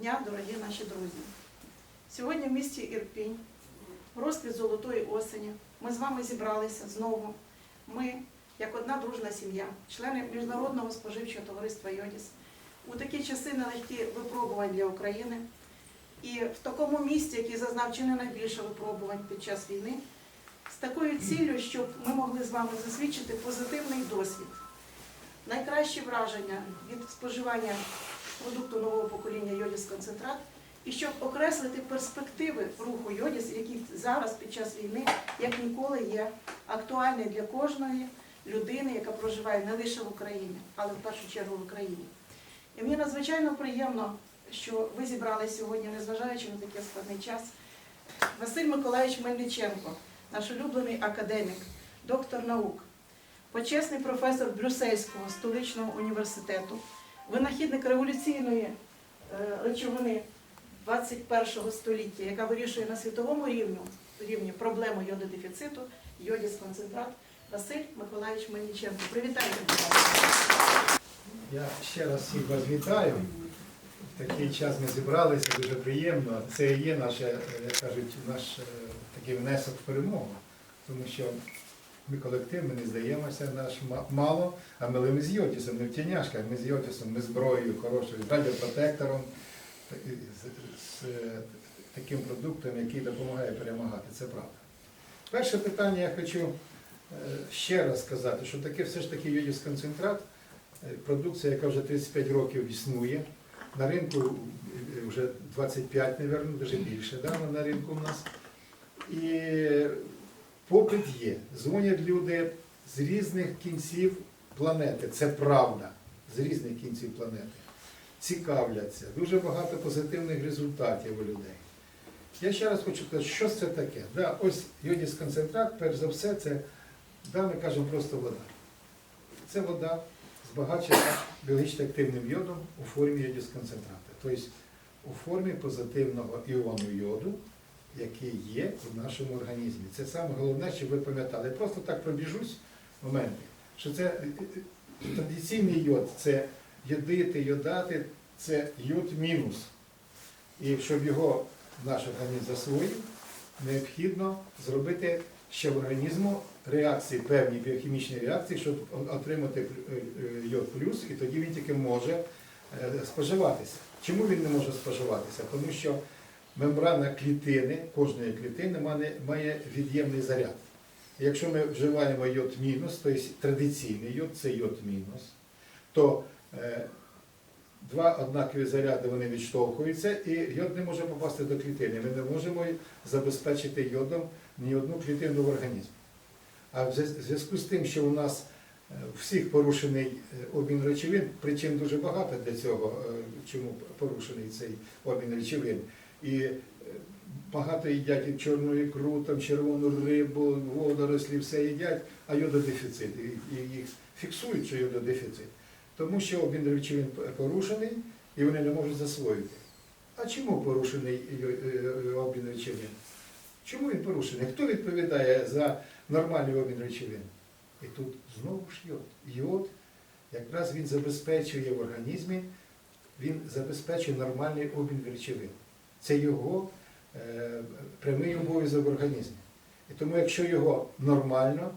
дня, дорогі наші друзі. Сьогодні в місті Ірпінь, в розквіт золотої осені, ми з вами зібралися знову. Ми, як одна дружна сім'я, члени Міжнародного споживчого товариства Йодіс, у такі часи нелегкі випробувань для України. І в такому місті, який зазнав чи не найбільше випробувань під час війни, з такою ціллю, щоб ми могли з вами засвідчити позитивний досвід, найкращі враження від споживання продукту нового покоління Йодіс концентрат, і щоб окреслити перспективи руху Йодіс, який зараз під час війни як ніколи є актуальний для кожної людини, яка проживає не лише в Україні, але в першу чергу в Україні. І мені надзвичайно приємно, що ви зібралися сьогодні, незважаючи на такий складний час. Василь Миколаївич Мельниченко, наш улюблений академік, доктор наук, почесний професор Брюссельського столичного університету, винахідник революційної е, речовини 21 століття, яка вирішує на світовому рівні, рівні проблему йододефіциту, йодіс концентрат. Василь Миколаївич Мельниченко. Привітайте. Я ще раз всіх вас вітаю. В такий час ми зібралися, дуже приємно. Це і є наше, як кажуть, наш е, такий внесок в перемогу. Тому що ми колектив, ми не здаємося, наш мало, а ми, з Йотісом, не в тіняшках, ми з Йотісом, ми зброєю хорошою, з радіопротектором, з, таким продуктом, який допомагає перемагати. Це правда. Перше питання я хочу е, ще раз сказати, що таке все ж таки йодіс концентрат. Е, Продукція, яка вже 35 років існує. На ринку е, вже 25, мабуть, навіть більше да, на ринку у нас. І попит є. Дзвонять люди з різних кінців планети. Це правда. З різних кінців планети. Цікавляться. Дуже багато позитивних результатів у людей. Я ще раз хочу сказати, що це таке. Да, ось йодіс концентрат, перш за все, це, да, ми кажемо просто вода. Це вода збагачена біологічно активним йодом у формі йодісконцентрата. Тобто у формі позитивного іону йоду, який є в нашому організмі. Це саме головне, щоб ви пам'ятали. Просто так пробіжусь моменти, що це е, е, традиційний йод, це йодити, йодати, це йод мінус. І щоб його наш організм засвоїв, необхідно зробити ще в організму реакції, певні біохімічні реакції, щоб отримати е, йод плюс, і тоді він тільки може споживатися. Чому він не може споживатися? Тому що мембрана клітини, кожної клітини має, від'ємний заряд. Якщо ми вживаємо йод мінус, тобто традиційний йод це йод мінус, то е, два однакові заряди вони відштовхуються, і йод не може попасти до клітини. Ми не можемо забезпечити йодом ні одну клітину в організмі. А в зв'язку з тим, що у нас е, у всіх порушений е, обмін речовин, причин дуже багато для цього, е, чому порушений цей обмін речовин. І е, багато їдять і чорну ікру, там червону рибу, водорослі, все їдять, а йододефіцит. І, їх фіксують, що йододефіцит. Тому що обмін речовин порушений і вони не можуть засвоїти. А чому порушений е, обмін речовин? Чому він порушений? Хто відповідає за нормальний обмін речовин? І тут знову ж йод. Йод, якраз він забезпечує в організмі, він забезпечує нормальний обмін речовин. Це його е, прямий обов'язок в організмі. І тому, якщо його нормально,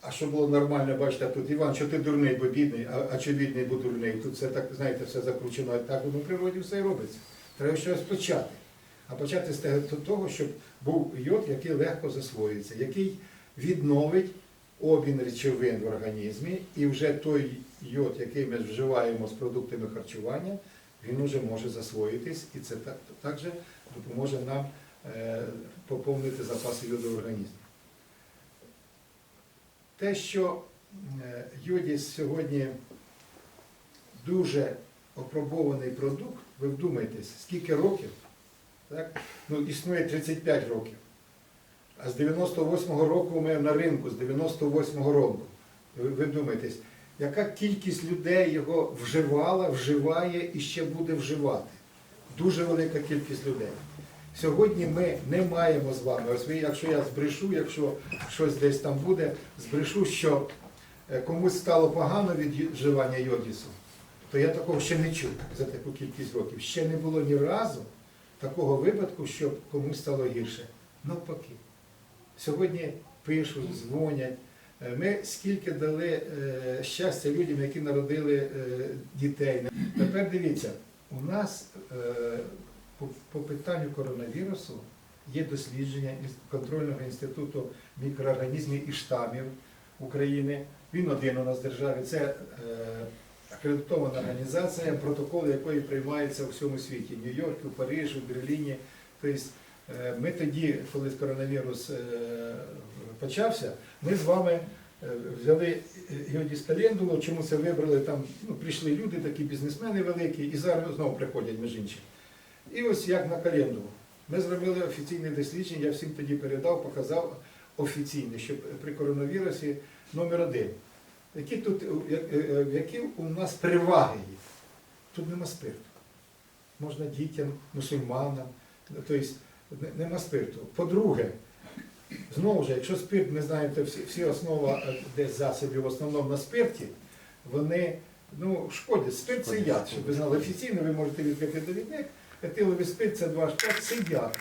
а що було нормально, бачите, тут Іван, що ти дурний, бо бідний, а, а чи бідний, бо дурний. Тут все так, знаєте, все закручено, так воно в природі все і робиться. Треба щось почати. А почати з того- щоб був йод, який легко засвоюється, який відновить обмін речовин в організмі, і вже той йод, який ми вживаємо з продуктами харчування, він вже може засвоїтись, і це також допоможе нам е, поповнити запаси йоду в організмі. Те, що е, йодіс сьогодні дуже опробований продукт, ви вдумайтесь, скільки років, так? Ну, існує 35 років. А з 98-го року ми на ринку, з 98-го року. Ви, вдумайтесь, яка кількість людей його вживала, вживає і ще буде вживати. Дуже велика кількість людей. Сьогодні ми не маємо з вами, ось якщо я збрешу, якщо щось десь там буде, збрешу, що е, комусь стало погано від вживання йодісу, то я такого ще не чув за таку кількість років. Ще не було ні разу такого випадку, щоб комусь стало гірше. Навпаки. Сьогодні пишуть, дзвонять. Е, Ми скільки дали е, щастя людям, які народили е, дітей. Тепер дивіться, у нас по, питанню коронавірусу є дослідження контрольного інституту мікроорганізмів і штамів України. Він один у нас в державі. Це акредитована організація, протоколи якої приймаються у всьому світі Нью-Йорку, Парижі, Берліні. Тобто ми тоді, коли коронавірус почався, ми з вами е, взяли йодіс календулу, чому це вибрали там, ну, прийшли люди, такі бізнесмени великі, і зараз знову приходять між іншим. І ось як на календулу. Ми зробили офіційне дослідження, я всім тоді передав, показав офіційне, що при коронавірусі номер один. Які тут, е, е, які у нас переваги є? Тут нема спирту. Можна дітям, мусульманам, тобто нема спирту. По-друге, знову ж, якщо спирт, ми знаємо, всі, всі основа е, десь засобів в основному на спирті, вони ну, шкодять. Спирт це яд, щоб ви знали офіційно, ви можете відкрити довідник, етиловий спирт це 2H5, це яд.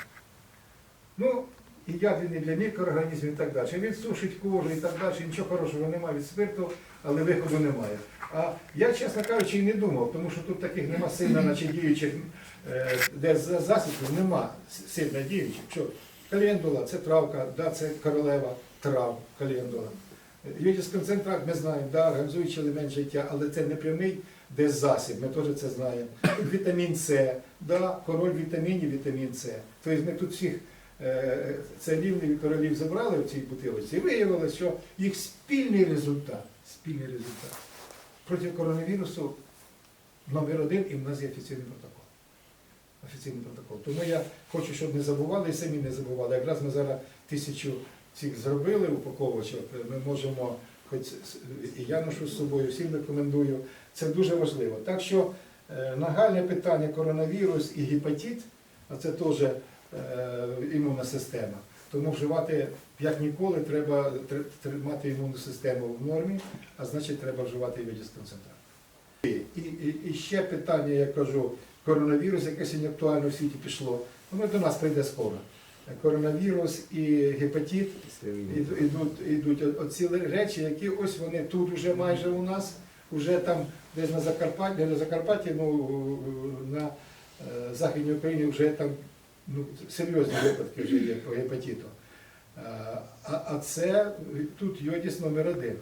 Ну, і яд він і для мікроорганізмів і так далі. Він сушить кожу і так далі, нічого хорошого немає від спирту, але виходу немає. А я, чесно кажучи, і не думав, тому що тут таких нема сильно, наче діючих, е, де за- засобів нема сильно діючих. Що календула це травка, да, це королева трав, календула. Юдіс-концентрат ми знаємо, да, організуючий елемент життя, але це не прямий десь ми теж це знаємо. Вітамін С, да, король вітамінів, вітамін С. Тобто ми тут всіх е, царівних і королів забрали в цій бутилочці і виявилося, що їх спільний результат, спільний результат. Проти коронавірусу номер один і в нас є офіційний протокол. Офіційний протокол. Тому я хочу, щоб не забували і самі не забували. Якраз ми зараз тисячу цих зробили упаковочок, ми можемо, хоч і я ношу з собою, всім рекомендую. Це дуже важливо. Так що е, нагальне питання коронавірус і гепатит, а це теж е, імунна система. Тому вживати як ніколи треба тр- тримати імунну систему в нормі, а значить треба вживати відісконцентрат. І, і, і ще питання, я кажу, коронавірус, яке сьогодні актуально в світі пішло. Воно до нас прийде скоро. Коронавірус і гепатит Іду- Ідуть, ідуть оці речі, які ось вони тут вже майже у нас, вже там десь на Закарпатті, не на Закарпатті, ну на е, Західній Україні вже там ну, серйозні випадки вже є по гепатиту. Е, А, а це тут йодіс номер один.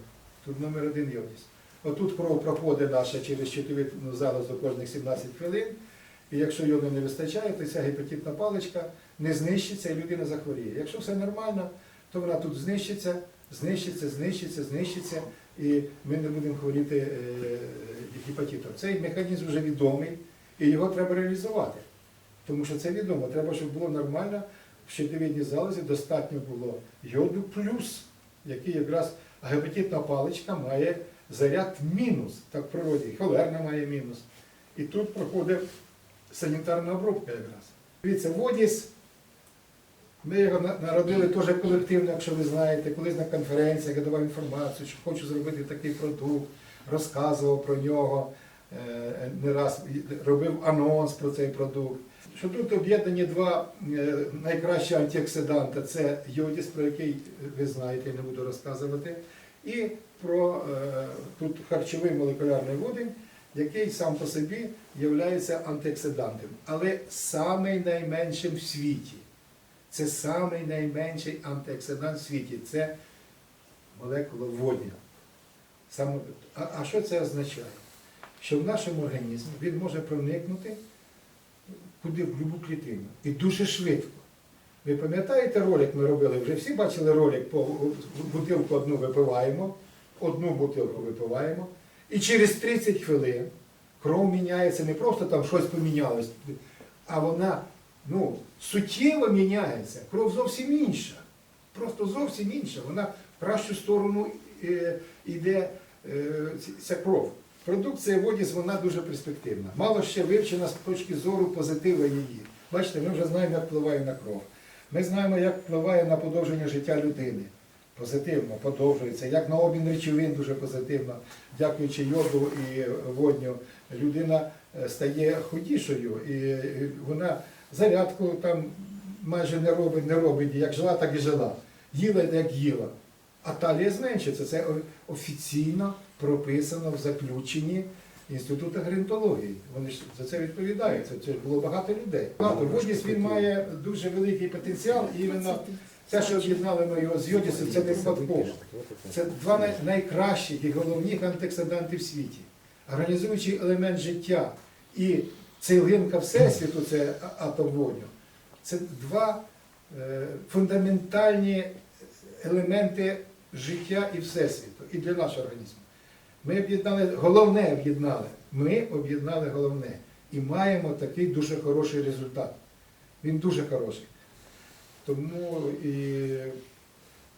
Тут номер один йодіс. Отут кров проходить наша через щитовидну залозу кожних 17 хвилин. І якщо йоду не вистачає, то ця гепатитна паличка не знищиться і людина захворіє. Якщо все нормально, то вона тут знищиться, знищиться, знищиться, знищиться, і ми не будемо хворіти е, гепатитом. Цей механізм вже відомий, і його треба реалізувати. Тому що це відомо. Треба, щоб було нормально, в щитовидній залозі достатньо було йоду плюс, який якраз гепатитна паличка має заряд мінус. Так в природі. Холерна має мінус. І тут проходить санітарна обробка якраз. Дивіться, водіс. Ми його народили теж колективно, якщо ви знаєте, колись на конференціях я давав інформацію, що хочу зробити такий продукт, розказував про нього, е, не раз робив анонс про цей продукт. Що тут об'єднані два е, найкращі антиоксиданти це йодіс, про який ви знаєте, я не буду розказувати, і про е, тут харчовий молекулярний водень, який сам по собі є антиоксидантом, але самий найменшим в світі. Це самий найменший антиоксидант в світі. Це молекула водню. А, а що це означає? Що в нашому організмі він може проникнути куди в будь-яку клітину. І дуже швидко. Ви пам'ятаєте ролик ми робили? Вже всі бачили ролик, по бутилку одну випиваємо, одну бутилку випиваємо, і через 30 хвилин кров міняється, не просто там щось помінялось, а вона ну, суттєво міняється. Кров зовсім інша. Просто зовсім інша. Вона в кращу сторону е, йде е, ця кров. Продукція Водіс вона дуже перспективна. Мало ще вивчена з точки зору позитива її. Бачите, ми вже знаємо, як впливає на кров. Ми знаємо, як впливає на подовження життя людини. Позитивно подовжується. Як на обмін речовин дуже позитивно. Дякуючи йоду і водню, людина е, стає худішою і е, вона зарядку там майже не робить, не робить. Як жила, так і жила. Їла, як їла. А талія зменшиться. Це офіційно прописано в заключенні Інституту геронтології. Вони ж за це відповідають. Це, було багато людей. Багато. Він має дуже великий потенціал, іменно те, що об'єднали ми його з Йодісом, це не випадково. Це два найкращих і головних антиоксиданти в світі. Організуючий елемент життя і цеглинка Всесвіту, це атом водню. Це два е, фундаментальні елементи життя і Всесвіту, і для нашого організму. Ми об'єднали, головне об'єднали. Ми об'єднали головне. І маємо такий дуже хороший результат. Він дуже хороший. Тому і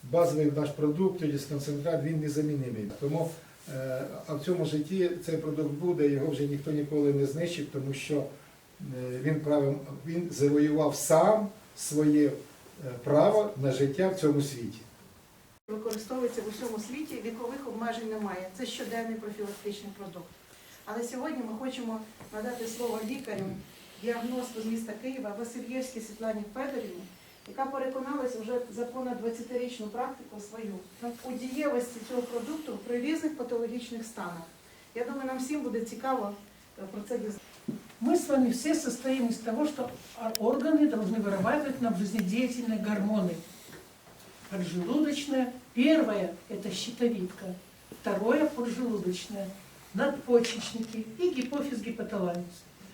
базовий наш продукт, концентрат, він незамінимий. Тому е, а в цьому житті цей продукт буде, його вже ніхто ніколи не знищить, тому що е, він правим, він завоював сам своє е, право на життя в цьому світі. Використовується в усьому світі, вікових обмежень немає. Це щоденний профілактичний продукт. Але сьогодні ми хочемо надати слово лікарю, діагносту з міста Києва Васильєвській Світлані Федорівні, яка переконалася вже за понад 20-річну практику свою у дієвості цього продукту при різних патологічних станах. Я думаю, нам всім буде цікаво е, про це дізнатися. Мы с вами все состоим из того, что а- органы должны вырабатывать нам жизнедеятельные гормоны. Поджелудочная. Первое – это щитовидка. Второе – поджелудочная. Надпочечники и гипофиз гипоталамус.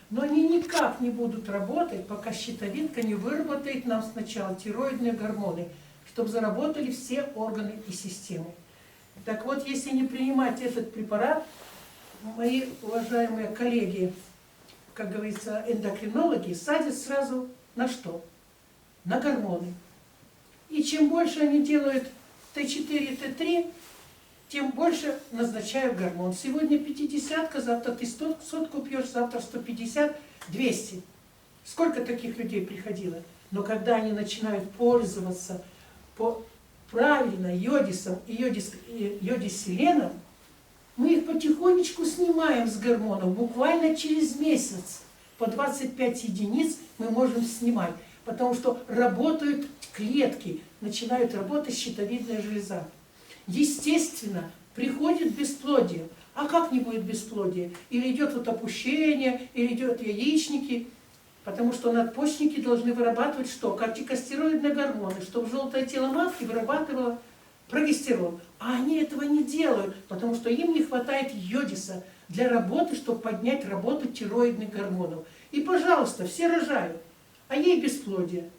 Но они никак не будут работать, пока щитовидка не выработает нам сначала тироидные гормоны, чтобы заработали все органы и системы. Так вот, если не принимать этот препарат, мои уважаемые коллеги как говорится, эндокринологи садят сразу на что? На гормоны. И чем больше они делают Т4, Т3, тем больше назначают гормон. Сегодня 50, завтра ты 100, сотку пьешь, завтра 150, 200. Сколько таких людей приходило? Но когда они начинают пользоваться по правильно йодисом и йодис, йодиселеном, мы их потихонечку снимаем с гормонов, буквально через месяц. По 25 единиц мы можем снимать, потому что работают клетки, начинают работать щитовидная железа. Естественно, приходит бесплодие. А как не будет бесплодия? Или идет вот опущение, или идет яичники, потому что надпочечники должны вырабатывать что? Кортикостероидные гормоны, чтобы желтое тело матки вырабатывало прогестерон. А они этого не делают, потому что им не хватает йодиса для работы, чтобы поднять работу тироидных гормонов. И, пожалуйста, все рожают, а ей бесплодие.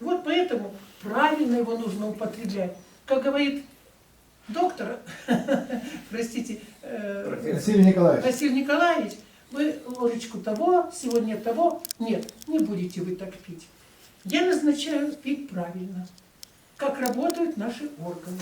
Вот поэтому правильно его нужно употреблять. Как говорит доктор, простите, э, Василий Николаевич, Василий Николаевич, вы ложечку того, сегодня того. Нет, не будете вы так пить. Я назначаю пить правильно. Как работают наши органы.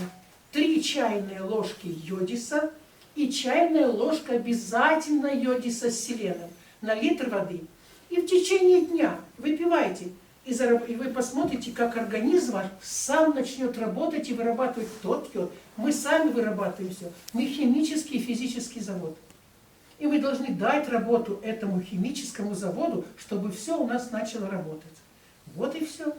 Три чайные ложки йодиса и чайная ложка обязательно йодиса с селеном на литр воды. И в течение дня выпивайте. И, вы посмотрите, как организм сам начнет работать и вырабатывать тот йод. Мы сами вырабатываем все. Мы химический и физический завод. И мы должны дать работу этому химическому заводу, чтобы все у нас начало работать. Вот и все.